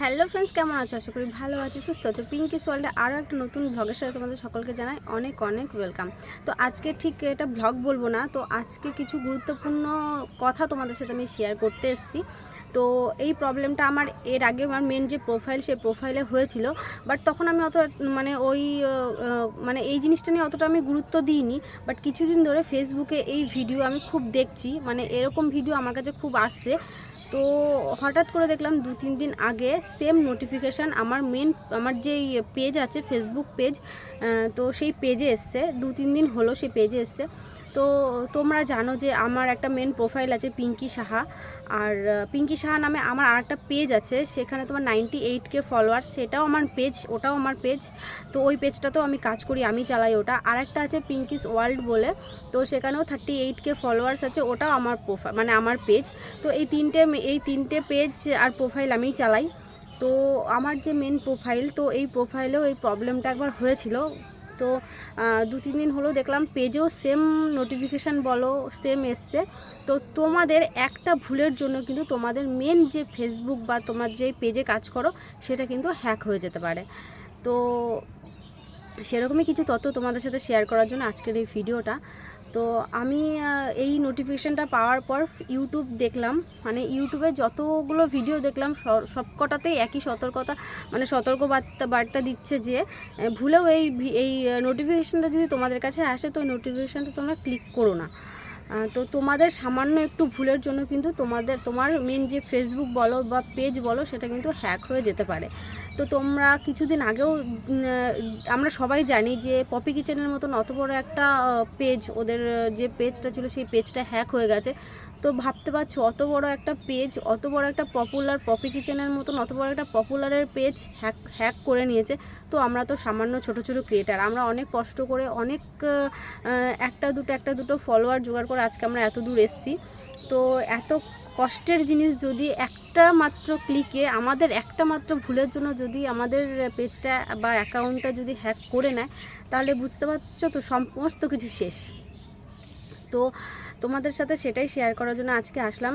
Hello friends, কেমন আছো? আশা করি ভালো আছো, সুস্থ আছো। পিঙ্কি ওয়ার্ল্ডে আরও একটা নতুন ব্লগের সাথে তোমাদের সকলকে জানাই অনেক অনেক ওয়েলকাম তো আজকে ঠিক এটা ব্লগ বলব না, তো আজকে কিছু গুরুত্বপূর্ণ কথা তোমাদের সাথে আমি শেয়ার করতে এসেছি। তো এই প্রবলেমটা আমার, এর আগে আমার মেন যে প্রোফাইল সে প্রোফাইলে হয়েছিল বাট তখন আমি অত মানে ওই মানে এই জিনিসটা নিয়ে অতটা আমি গুরুত্ব দিইনি বাট কিছুদিন ধরে ফেসবুকে এই ভিডিও আমি খুব দেখছি। মানে এরকম ভিডিও আমার কাছে খুব আসছে তো হঠাৎ করে দেখলাম দু, তিন দিন আগে সেম নোটিফিকেশান আমার মেন আমার যেই পেজ আছে ফেসবুক পেজ তো সেই পেজে এসছে। দু, তিন দিন হলো সেই পেজে এসছে। তো তোমরা জানো যে আমার একটা মেন প্রোফাইল আছে পিঙ্কি সাহা আর পিঙ্কি সাহা নামে আমার আর একটা পেজ আছে, সেখানে তোমার নাইনটি এইট কে ফলোয়ার সেটাও আমার পেজ ওটাও আমার পেজ তো ওই পেজটাতেও আমি কাজ করি, আমি চালাই ওটা। আর একটা আছে পিঙ্কিস ওয়ার্ল্ড বলে, তো সেখানেও থার্টি এইট কে ফলোয়ার্স আছে, ওটাও আমার প্রোফাইল মানে আমার পেজ তো এই তিনটে এই তিনটে পেজ আর প্রোফাইল আমিই চালাই। তো আমার যে মেন প্রোফাইল তো এই প্রোফাইলেও এই প্রবলেমটা একবার হয়েছিল। তো দু তিন দিন হলো দেখলাম পেজেও সেম নোটিফিকেশান বলো সেম এসছে। তো তোমাদের একটা ভুলের জন্য কিন্তু তোমাদের মেন যে ফেসবুক বা তোমার যে পেজে কাজ করো, সেটা কিন্তু হ্যাক হয়ে যেতে পারে। তো, সেরকমই কিছু তথ্য তোমাদের সাথে শেয়ার করার জন্য আজকের এই ভিডিওটা তো আমি এই নোটিফিকেশানটা পাওয়ার পর ইউটিউব দেখলাম। মানে ইউটিউবে যতগুলো ভিডিও দেখলাম সব সবকটাতেই একই সতর্কতা মানে সতর্ক বার্তা বার্তা দিচ্ছে যে ভুলেও এই এই নোটিফিকেশানটা যদি তোমাদের কাছে আসে, তো নোটিফিকেশানটা তোমরা ক্লিক করো না। তো তোমাদের সামান্য একটু ভুলের জন্য কিন্তু তোমাদের, তোমার মেন যে ফেসবুক বলো বা পেজ বলো, সেটা কিন্তু হ্যাক হয়ে যেতে পারে। তো তোমরা কিছুদিন আগেও আমরা সবাই জানি যে পপি কিচেনের মতন অত বড় একটা পেজ ওদের যে পেজটা ছিল সেই পেজটা হ্যাক হয়ে গেছে। তো ভাবতে পারছ, অত বড় একটা পেজ অত বড় একটা পপুলার পপি কিচেনের মতন অত বড় একটা পপুলারের পেজ হ্যাক হ্যাক করে নিয়েছে। তো আমরা তো সামান্য ছোট ছোট ক্রিয়েটার আমরা অনেক কষ্ট করে অনেক একটা দুটো একটা দুটো ফলোয়ার জোগাড় করে আজকে আমরা এত দূর এসেছি। তো এত কষ্টের জিনিস যদি একটা মাত্র ক্লিকে আমাদের একটা মাত্র ভুলের জন্য যদি আমাদের পেজটা বা অ্যাকাউন্টটা যদি হ্যাক করে নেয়, তাহলে বুঝতে পারছ তো সমস্ত কিছু শেষ। তো তোমাদের সাথে সেটাই শেয়ার করার জন্য আজকে আসলাম।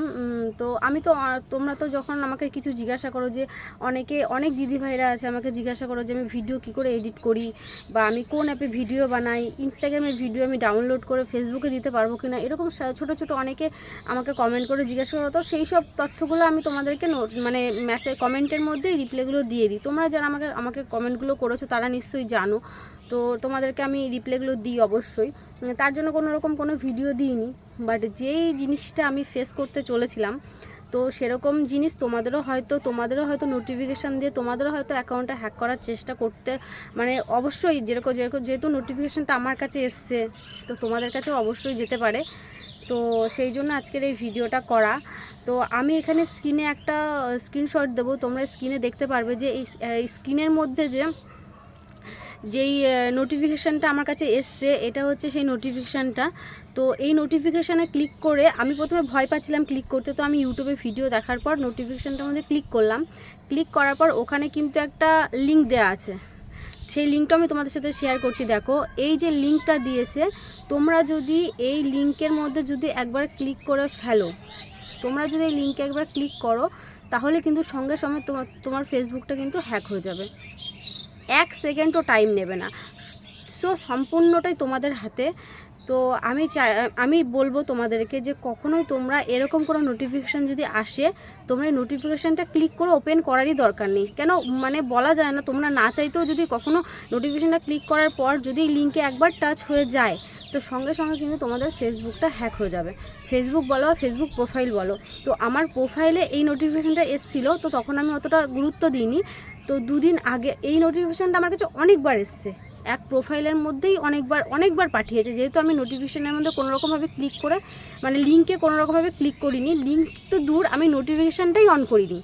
তো আমি তো তোমরা তো যখন আমাকে কিছু জিজ্ঞাসা করো যে, অনেকে, অনেক দিদিভাইরা আছে আমাকে জিজ্ঞাসা করো যে আমি ভিডিও কী করে এডিট করি বা আমি কোন অ্যাপে ভিডিও বানাই ইনস্টাগ্রামের ভিডিও আমি ডাউনলোড করে ফেসবুকে দিতে পারব কি না এরকম ছোট ছোট অনেকে আমাকে কমেন্ট করে জিজ্ঞাসা করো। তো সেই সব তথ্যগুলো আমি তোমাদেরকে মানে মেসেজ কমেন্টের মধ্যেই রিপ্লাইগুলো দিয়ে দিই। তোমরা যারা আমাকে আমাকে কমেন্টগুলো করেছ তারা নিশ্চয়ই জানো। তো তোমাদেরকে আমি রিপ্লাইগুলো দিই অবশ্যই। তার জন্য কোনো রকম কোনো ভিডিও দিইনি বাট যেই জিনিসটা আমি ফেস করতে চলেছিলাম, তো সেরকম জিনিস তোমাদেরও হয়তো তোমাদেরও হয়তো নোটিফিকেশান দিয়ে তোমাদেরও হয়তো অ্যাকাউন্টটা হ্যাক করার চেষ্টা করতে মানে অবশ্যই যেরকম যেরকম যেহেতু নোটিফিকেশানটা আমার কাছে এসছে, তো তোমাদের কাছেও অবশ্যই যেতে পারে। তো সেই জন্য আজকের এই ভিডিওটা করা। তো আমি এখানে স্ক্রিনে একটা স্ক্রিনশট দেবো, তোমরা স্ক্রিনে দেখতে পারবে যে এই স্ক্রিনের মধ্যে যে যেই নোটিফিকেশানটা আমার কাছে এসছে, এটা হচ্ছে সেই নোটিফিকেশানটা তো এই নোটিফিকেশানে ক্লিক করে আমি প্রথমে ভয় পাচ্ছিলাম ক্লিক করতে, তো আমি ইউটিউবে ভিডিও দেখার পর নোটিফিকেশানটার মধ্যে ক্লিক করলাম। ক্লিক করার পর ওখানে কিন্তু একটা লিঙ্ক দেওয়া আছে। সেই লিঙ্কটা আমি তোমাদের সাথে শেয়ার করছি, দেখো। এই যে লিঙ্কটা দিয়েছে, তোমরা যদি এই লিঙ্কের মধ্যে যদি একবার ক্লিক করে ফেলো, তোমরা যদি এই লিঙ্কে একবার ক্লিক করো, তাহলে কিন্তু সঙ্গে সঙ্গে তোমার তোমার ফেসবুকটা কিন্তু হ্যাক হয়ে যাবে। এক সেকেন্ডও টাইম নেবে না। সো সম্পূর্ণটাই তোমাদের হাতে তো আমি চাই, আমি বলব তোমাদেরকে যে কখনোই তোমরা এরকম কোনো নোটিফিকেশান যদি আসে, তোমরা নোটিফিকেশানটা ক্লিক করে ওপেন করারই দরকার নেই। কেন? মানে বলা যায় না, তোমরা না চাইতেও যদি কখনো নোটিফিকেশানটা ক্লিক করার পর যদি লিঙ্কে একবার টাচ হয়ে যায়, তো সঙ্গে সঙ্গে কিন্তু তোমাদের ফেসবুকটা হ্যাক হয়ে যাবে। ফেসবুক বলো বা ফেসবুক প্রোফাইল বলো। তো আমার প্রোফাইলে এই নোটিফিকেশানটা এসেছিল, তো তখন আমি অতটা গুরুত্ব দিইনি। তো দুদিন আগে এই নোটিফিকেশানটা আমার কাছে অনেকবার এসছে। এক প্রোফাইলের মধ্যেই অনেকবার অনেকবার পাঠিয়েছে। যেহেতু আমি নোটিফিকেশানের মধ্যে কোনোরকমভাবে ক্লিক করে মানে লিঙ্কে কোনোরকমভাবে ক্লিক করিনি লিঙ্ক তো দূর, আমি নোটিফিকেশানটাই অন করিনি।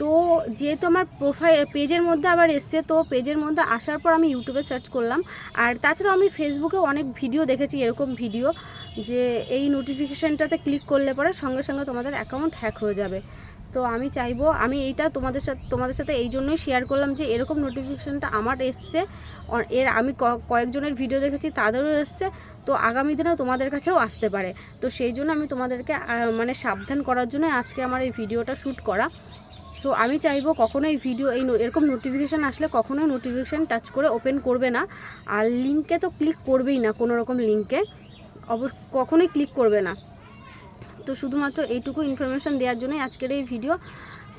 তো যেহেতু আমার প্রোফাইল পেজের মধ্যে আবার এসছে, তো পেজের মধ্যে আসার পর আমি ইউটিউবে সার্চ করলাম। আর তাছাড়াও আমি ফেসবুকে অনেক ভিডিও দেখেছি, এরকম ভিডিও যে এই নোটিফিকেশানটাতে ক্লিক করলে পরে সঙ্গে সঙ্গে তোমাদের অ্যাকাউন্ট হ্যাক হয়ে যাবে। তো আমি চাইব, আমি এইটা তোমাদের সাথে তোমাদের সাথে এই জন্যই শেয়ার করলাম যে এরকম নোটিফিকেশানটা আমার এসছে এর আমি কয়েকজনের ভিডিও দেখেছি, তাদেরও এসছে, তো আগামী দিনেও তোমাদের কাছেও আসতে পারে। তো সেই জন্য আমি তোমাদেরকে মানে সাবধান করার জন্য আজকে আমার এই ভিডিওটা শ্যুট করা। সো আমি চাইব কখনোই ভিডিও এই এরকম নোটিফিকেশান আসলে কখনোই নোটিফিকেশান টাচ করে ওপেন করবে না। আর লিঙ্কে তো ক্লিক করবেই না কোনো রকম লিঙ্কে অব কখনোই ক্লিক করবে না। তো শুধুমাত্র এইটুকু ইনফরমেশান দেওয়ার জন্যই আজকের এই ভিডিও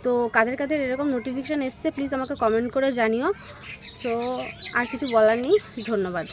তো কাদের কাদের এরকম নোটিফিকেশান এসছে প্লিজ আমাকে কমেন্ট করে জানিও। সো আর কিছু বলার নেই। ধন্যবাদ।